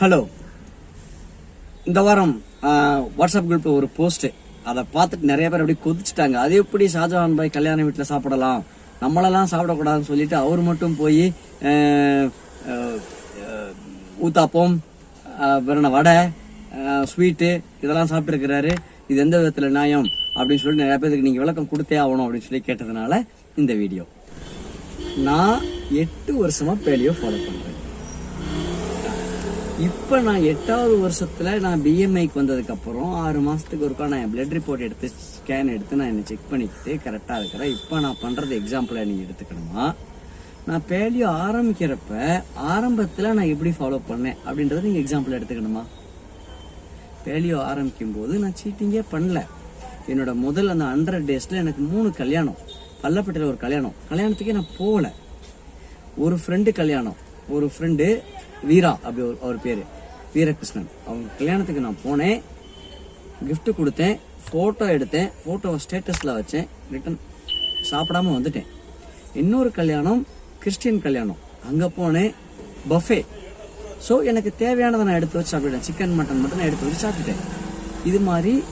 Hello இந்த வாரம் WhatsApp குரூப்பில் ஒரு போஸ்ட்டு அதை பார்த்துட்டு நிறைய பேர் அப்படியே கொதிச்சுட்டாங்க. அது எப்படி ஷாஜஹான் பாய் கல்யாண வீட்டில் சாப்பிடலாம்? நம்மளெல்லாம் சாப்பிடக்கூடாதுன்னு சொல்லிட்டு அவர் மட்டும் போய் ஊத்தாப்பம் ஆஹ், வேற வடை ஸ்வீட்டு இதெல்லாம் சாப்பிட்டுருக்கிறாரு. இது எந்த விதத்தில் நியாயம்? அப்படின்னு சொல்லிட்டு நிறைய பேருக்கு நீங்கள் விளக்கம் கொடுத்தே ஆகணும் அப்படின்னு சொல்லி கேட்டதுனால இந்த வீடியோ நான் எட்டு வருஷமாக பேலியோ ஃபாலோ பண்ணுறேன் இப்போ நான் எட்டாவது வருஷத்தில் நான் பிஎம்ஐக்கு வந்ததுக்கப்புறம் ஆறு மாதத்துக்கு ஒருக்கா நான் என் பிளட் ரிப்போர்ட் எடுத்து ஸ்கேன் எடுத்து நான் என்னை செக் பண்ணிக்கிட்டு கரெக்டாக இருக்கிறேன். இப்போ நான் பண்ணுறது எக்ஸாம்பிளாக நீங்கள் எடுத்துக்கணுமா? நான் பேலியோ ஆரம்பிக்கிறப்ப ஆரம்பத்தில் நான் எப்படி ஃபாலோ பண்ணேன் அப்படின்றத நீங்கள் எக்ஸாம்பிள் எடுத்துக்கணுமா? பேலியோ ஆரம்பிக்கும் போது நான் சீட்டிங்கே பண்ணல. என்னோட முதல் அந்த ஹண்ட்ரட் டேஸில் எனக்கு மூணு கல்யாணம். பள்ளப்பட்டியில் ஒரு கல்யாணம். கல்யாணத்துக்கே நான் போகல. ஒரு ஃப்ரெண்டு கல்யாணம். ஒரு ஃப்ரெண்டு வீரா அப்படி ஒரு- அவர் பேர். வீரகிருஷ்ணன். அவங்க கல்யாணத்துக்கு நான் போனேன். கிஃப்ட்டு கொடுத்தேன். ஃபோட்டோ எடுத்தேன். ஃபோட்டோவை ஸ்டேட்டஸில் வச்சேன். ரிட்டன் சாப்பிடாம வந்துட்டேன். இன்னொரு கல்யாணம் கிறிஸ்டியன் கல்யாணம். அங்கே போனேன். பஃபே ஸோ எனக்கு தேவையானதை நான் எடுத்து வச்சு சாப்பிட்டேன் சிக்கன் மட்டன் மட்டும் நான் எடுத்து வச்சு சாப்பிட்டுட்டேன். இது மாதிரி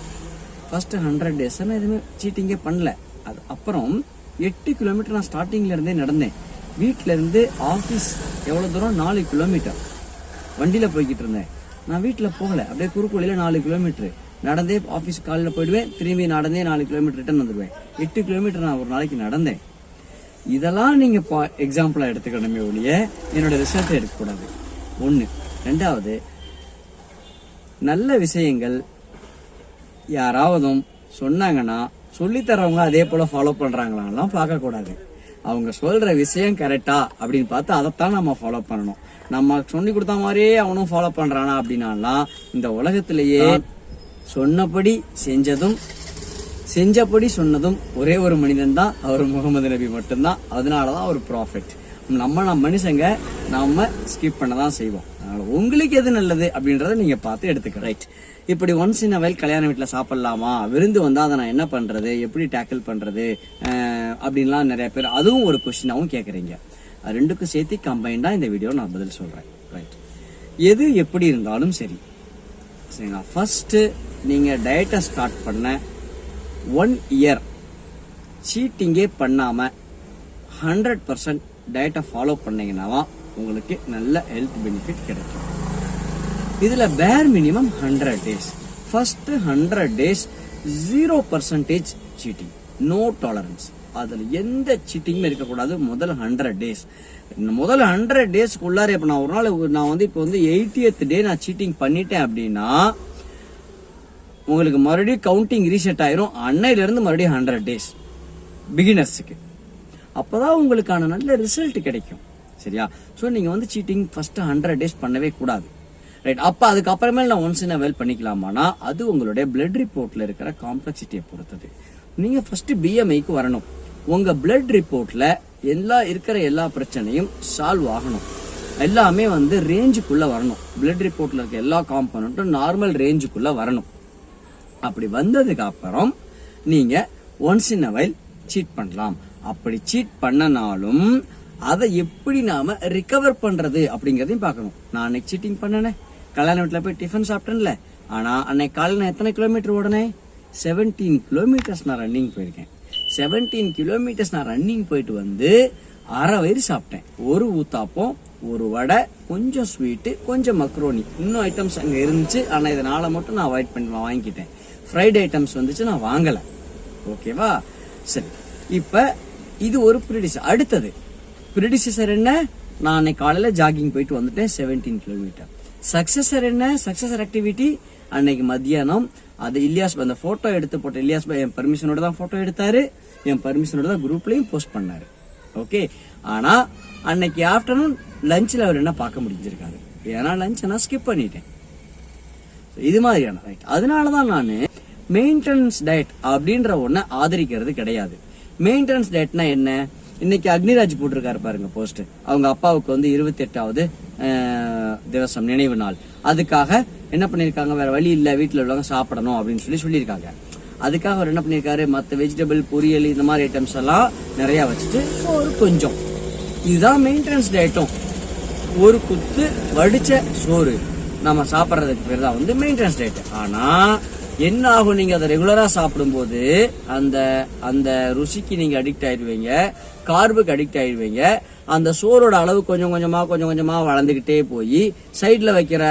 ஃபஸ்ட்டு ஹண்ட்ரட் டேஸ் நான் எதுவுமே சீட்டிங்கே பண்ணல. அது அப்புறம் எட்டு கிலோமீட்டர் நான் ஸ்டார்டிங்ல இருந்தே நடந்தேன். வீட்டிலேருந்து ஆஃபீஸ் எவ்வளோ தூரம்? நாலு கிலோமீட்டர் வண்டியில் போய்கிட்டு இருந்தேன். நான் வீட்டில் போகலை. அப்படியே குறுக்கு நாலு கிலோமீட்ரு நடந்தே ஆஃபீஸ் காலையில் போயிடுவேன். திரும்பி நடந்தே நாலு கிலோமீட்டர் ரிட்டர்ன் வந்துடுவேன். எட்டு கிலோமீட்டர் நான் ஒரு நாளைக்கு நடந்தேன். இதெல்லாம் நீங்கள் பா எக்ஸாம்பிளாக எடுத்துக்கணுமே ஒழிய என்னோட ரிசல்ட் எடுக்கக்கூடாது. ஒன்று ரெண்டாவது நல்ல விஷயங்கள் யாராவதும் சொன்னாங்கன்னா சொல்லி அதே போல் ஃபாலோ பண்றாங்களான்லாம் பார்க்கக்கூடாது. அவங்க சொல்ற விஷயம் கரெக்டா அப்படின்னு பார்த்து அதைத்தான் நம்ம ஃபாலோ பண்ணணும். நம்ம சொல்லி கொடுத்த மாதிரியே அவனும் ஃபாலோ பண்றானா அப்படின்னாலாம் இந்த உலகத்திலேயே சொன்னபடி செஞ்சதும் செஞ்சபடி சொன்னதும் ஒரே ஒரு மனிதன் தான் அவர் முகமது நபி மட்டும்தான். அதனாலதான் அவர் ப்ராஃபிட் நம்ம நம்ம மனுஷங்க நாம ஸ்கிப் பண்ண தான் செய்வோம். அதனால உங்களுக்கு எது நல்லது அப்படின்றத நீங்க பார்த்து எடுத்துக்க ரைட் இப்படி ஒன்ஸ் இன் வயல் கல்யாண வீட்டில் சாப்பிடலாமா? விருந்து வந்தா அதை நான் என்ன பண்றது? எப்படி டேக்கிள் பண்றது? அஹ், அப்படின்லாம் நிறைய பேர் அதுவும் ஒரு கொஸ்டினாவும் கேட்குறீங்க அது ரெண்டுக்கும் சேர்த்து கம்பைண்டா இந்த வீடியோ நான் பதில் சொல்றேன். ரைட் எது எப்படி இருந்தாலும் சரி. சரிங்களா? ஃபர்ஸ்ட் நீங்க டயட்டை ஸ்டார்ட் பண்ண ஒன் இயர் சீட்டிங்கே பண்ணாம ஹண்ட்ரட் பர்சன்ட் டயட்டை ஃபாலோ பண்ணீங்கன்னா உங்களுக்கு நல்ல ஹெல்த் பெனிஃபிட் கிடைக்கும். இதில் பேர் minimum hundred days first hundred days zero percentage cheating no tolerance அதில் எந்த சீட்டிங்குமே இருக்கக்கூடாது. முதல் ஹண்ட்ரட் டேஸ் முதல் ஹண்ட்ரட் டேஸ்க்குள்ளார இப்போ நான் ஒரு நாள் நான் வந்து இப்போ வந்து எயிட்டியத் டே நான் சீட்டிங் பண்ணிட்டேன் அப்படின்னா உங்களுக்கு மறுபடியும் கவுண்டிங் ரீசெட் ஆயிரும். அன்னையிலேருந்து மறுபடியும் ஹண்ட்ரட் டேஸ் பிகினர்ஸுக்கு அப்போதான் உங்களுக்கான நல்ல ரிசல்ட் கிடைக்கும். சரியா? ஸோ நீங்கள் வந்து சீட்டிங் ஃபஸ்ட்டு ஹண்ட்ரட் டேஸ் பண்ணவே கூடாது. ரைட் அப்போ அதுக்கப்புறமேல நான் ஒன்ஸ் இன் வெல் பண்ணிக்கலாமானா அது உங்களுடைய பிளட் ரிப்போர்ட்டில் இருக்கிற காம்ப்ளெக்சிட்டியை பொறுத்தது. நீங்கள் ஃபஸ்ட்டு பிஎம்ஐக்கு வரணும். உங்கள் பிளட் ரிப்போர்ட்டில் எல்லா இருக்கிற எல்லா பிரச்சனையும் சால்வ் ஆகணும். எல்லாமே வந்து ரேஞ்சுக்குள்ளே வரணும். பிளட் ரிப்போர்ட்டில் இருக்க எல்லா காம்பனண்ட்டும் நார்மல் ரேஞ்சுக்குள்ளே வரணும். அப்படி வந்ததுக்கு அப்புறம் நீங்கள் ஒன்ஸ் இன் அவைல் சீட் பண்ணலாம். அப்படி சீட் பண்ணனாலும் அதை எப்படி நாம ரிகவர் பண்றது அப்படிங்கறதையும் பார்க்கணும். நான் அன்னைக்கு சீட்டிங் பண்ணனே. கல்யாண வீட்டில் போய் டிஃபன் சாப்பிட்டேன்ல. ஆனா அன்னைக்கு காலையில் நான் எத்தனை கிலோமீட்டர் ஓடனே செவன்டீன் கிலோமீட்டர்ஸ் நான் ரன்னிங் போயிருக்கேன். செவன்டீன் கிலோமீட்டர்ஸ் நான் ரன்னிங் போயிட்டு வந்து அரை வயிறு சாப்பிட்டேன். ஒரு ஊத்தாப்பம் ஒரு வடை கொஞ்சம் ஸ்வீட்டு கொஞ்சம் மக்ரோனி இன்னும் ஐட்டம்ஸ் அங்கே இருந்துச்சு. ஆனால் இதனால் மட்டும் நான் அவாய்ட் பண்ணி நான் வாங்கிக்கிட்டேன். ஃப்ரைட் ஐட்டம்ஸ் வந்துச்சு நான் வாங்கலை. ஓகேவா சரி. இப்போ இது ஒரு ப்ரிடிஸ் அடுத்தது ப்ரிடிசர் என்ன? நான் அன்னைக்கு காலையில ஜாகிங் போயிட்டு வந்துட்டேன் செவன்டீன் கிலோமீட்டர் சக்சஸர் என்ன? சக்சஸர் ஆக்டிவிட்டி அன்னைக்கு மத்தியானம். அது இலியாஸ் அந்த போட்டோ எடுத்து போட்ட இலியாஸ் பாய் என் பர்மிஷனோட தான் போட்டோ எடுத்தாரு. என் பர்மிஷனோட தான் குரூப்லயும் போஸ்ட் பண்ணாரு. ஓகே ஆனா அன்னைக்கு ஆஃப்டர்நூன் லஞ்சில் அவர் என்ன பார்க்க முடிஞ்சிருக்காரு? ஏன்னா லஞ்ச் நான் ஸ்கிப் பண்ணிட்டேன். இது மாதிரியான ரைட் அதனால தான் நான் மெயின்டெனன்ஸ் டயட் அப்படின்ற ஒன்றை ஆதரிக்கிறது கிடையாது. மெயின்டெனன்ஸ் டேட்னா என்ன? இன்னைக்கு அக்னிராஜ் போட்டிருக்காரு பாருங்க போஸ்ட் அவங்க அப்பாவுக்கு வந்து இருபத்தி எட்டாவது திவசம் நினைவு நாள். அதுக்காக என்ன பண்ணியிருக்காங்க? வேற வழி இல்லை வீட்டில் உள்ளவங்க சாப்பிடணும் அப்படின்னு சொல்லி சொல்லியிருக்காங்க. அதுக்காக அவர் என்ன பண்ணியிருக்காரு? மற்ற வெஜிடபிள் பொரியல் இந்த மாதிரி ஐட்டம்ஸ் எல்லாம் நிறையா வச்சுட்டு ஒரு கொஞ்சம். இதுதான் மெயின்டெனன்ஸ் டயட்டும் ஒரு குத்து வடிச்ச சோறு. நம்ம சாப்பிட்றதுக்கு பேர் தான் வந்து மெயின்டெனன்ஸ் டயட் ஆனால் என்ன ஆகும் நீங்க அதை ரெகுலரா சாப்பிடும்போது அந்த அந்த ருசிக்கு நீங்க அடிக்ட் ஆயிடுவீங்க கார்புக்கு அடிக்ட் ஆயிடுவீங்க அந்த சோறோட அளவு கொஞ்சம் கொஞ்சமா கொஞ்சம் கொஞ்சமா வளர்ந்துக்கிட்டே போய் சைட்ல வைக்கிற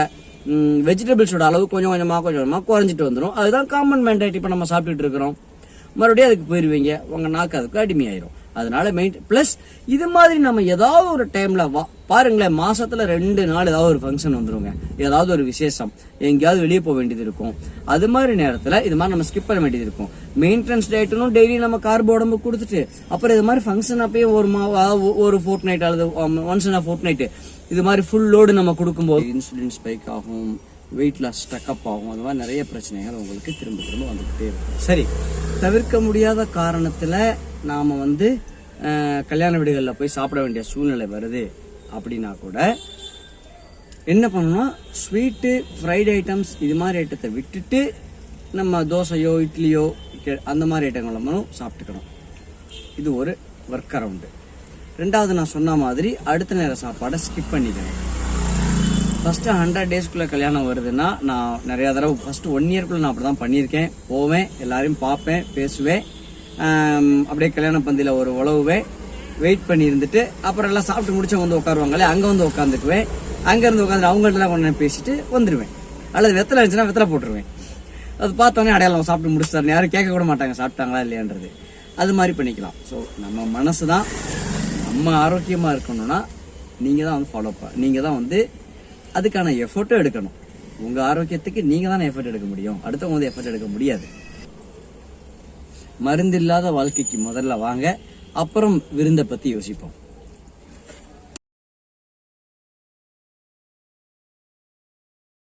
வெஜிடபிள்ஸோட அளவு கொஞ்சம் கொஞ்சமா கொஞ்சம் கொஞ்சமா குறைஞ்சிட்டு வந்துடும் அதுதான் காமன் மென்டாலிட்டி இப்போ நம்ம சாப்பிட்டுட்டு இருக்கிறோம். மறுபடியும் அதுக்கு போயிடுவீங்க உங்க நாக்கு அதுக்கு அடிமையாயிரும். அதனால மெயின் பிளஸ் இது மாதிரி நம்ம ஏதாவது ஒரு டைம்ல வா பாருங்களேன் மாசத்துல ரெண்டு நாள் ஏதாவது ஒரு ஃபங்க்ஷன் வந்துருங்க. ஏதாவது ஒரு விசேஷம். எங்கேயாவது வெளியே போக வேண்டியது இருக்கும். அது மாதிரி நேரத்துல இது மாதிரி நம்ம ஸ்கிப் பண்ண வேண்டியது இருக்கும். மெயின்டெனன்ஸ் டயட்னும் டெய்லி நம்ம கார்பு உடம்பு கொடுத்துட்டு அப்புறம் இது மாதிரி ஃபங்க்ஷன் அப்பயும் ஒரு மா ஒரு ஃபோர்ட் நைட் அல்லது ஒன்ஸ் இன் ஃபோர்ட் நைட் இது மாதிரி ஃபுல் லோடு நம்ம கொடுக்கும்போது இன்சுலின் ஸ்பைக் ஆகும் வெயிட் லாஸ் ஸ்டக்கப் ஆகும். அது மாதிரி நிறைய பிரச்சனைகள் உங்களுக்கு திரும்ப திரும்ப வந்துகிட்டே இருக்கும். சரி. தவிர்க்க முடியாத காரணத்துல நாம் வந்து கல்யாண வீடுகளில் போய் சாப்பிட வேண்டிய சூழ்நிலை வருது அப்படின்னா கூட என்ன பண்ணணும்னா ஸ்வீட்டு ஃப்ரைட் ஐட்டம்ஸ் இது மாதிரி ஐட்டத்தை விட்டுட்டு நம்ம தோசையோ இட்லியோ அந்த மாதிரி ஐட்டங்களும் சாப்பிட்டுக்கணும். இது ஒரு ஒர்க் அரவுண்டு ரெண்டாவது நான் சொன்ன மாதிரி அடுத்த நேர சாப்பாடை ஸ்கிப் பண்ணிக்கணும். ஃபஸ்ட்டு ஹண்ட்ரட் டேஸ்க்குள்ளே கல்யாணம் வருதுன்னா நான் நிறையா தடவை ஃபஸ்ட்டு ஒன் இயர்க்குள்ளே நான் அப்படி தான் பண்ணியிருக்கேன். போவேன் எல்லாரையும் பார்ப்பேன் பேசுவேன். அப்படியே கல்யாண பந்தியில் ஒரு உழவுவேன் வெயிட் பண்ணி இருந்துட்டு அப்புறம் எல்லாம் சாப்பிட்டு முடிச்சவங்க வந்து உட்காருவாங்களே அங்கே வந்து உட்காந்துக்குவேன். அங்கேருந்து உட்காந்து அவங்கள்ட்டலாம் கொண்டு பேசிட்டு வந்துடுவேன் அல்லது வெத்தலை இருந்துச்சுன்னா வெத்தலை போட்டுருவேன். அது பார்த்தோன்னே அடையாளம் சாப்பிட்டு முடிச்சிட்டாரு யாரும் கேட்க கூட மாட்டாங்க சாப்பிட்டாங்களா இல்லையான்றது. அது மாதிரி பண்ணிக்கலாம். ஸோ நம்ம மனசு தான் நம்ம ஆரோக்கியமாக இருக்கணும்னா நீங்கள் தான் வந்து ஃபாலோ பண்ண நீங்கள் தான் வந்து அதுக்கான எஃபர்ட்டும் எடுக்கணும். உங்கள் ஆரோக்கியத்துக்கு நீங்கள் தான் எஃபர்ட் எடுக்க முடியும். அடுத்தவங்க வந்து எஃபர்ட் எடுக்க முடியாது. மருந்தில்லாத வாழ்க்கைக்கு முதல்ல வாங்க. அப்புறம் விருந்தை பற்றி யோசிப்போம்.